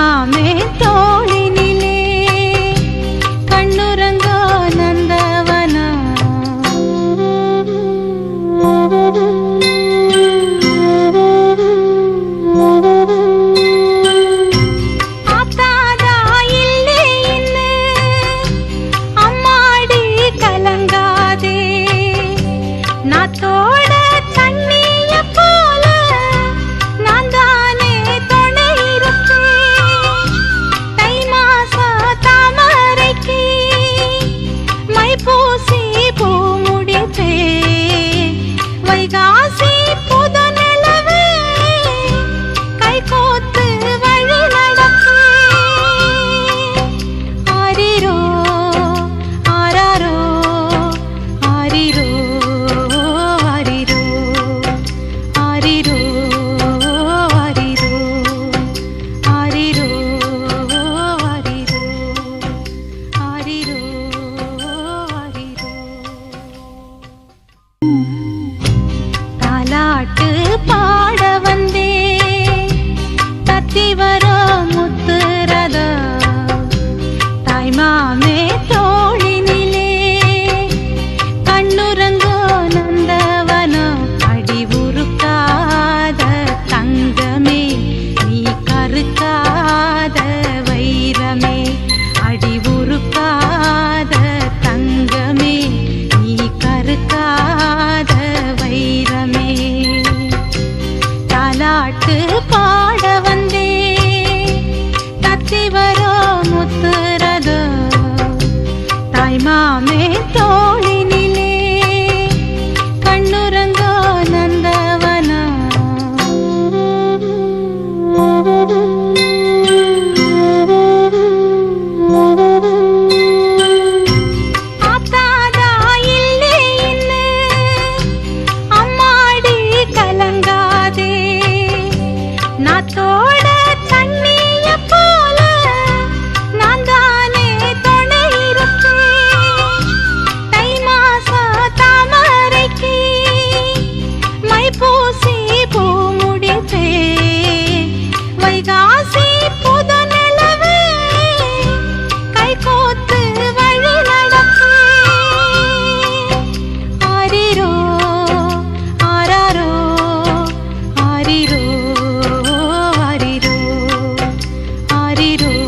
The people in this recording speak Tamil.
नामे காசி தாலாட்டு பாட சிவராமுத்துரது தாய்மாமே మారిరు.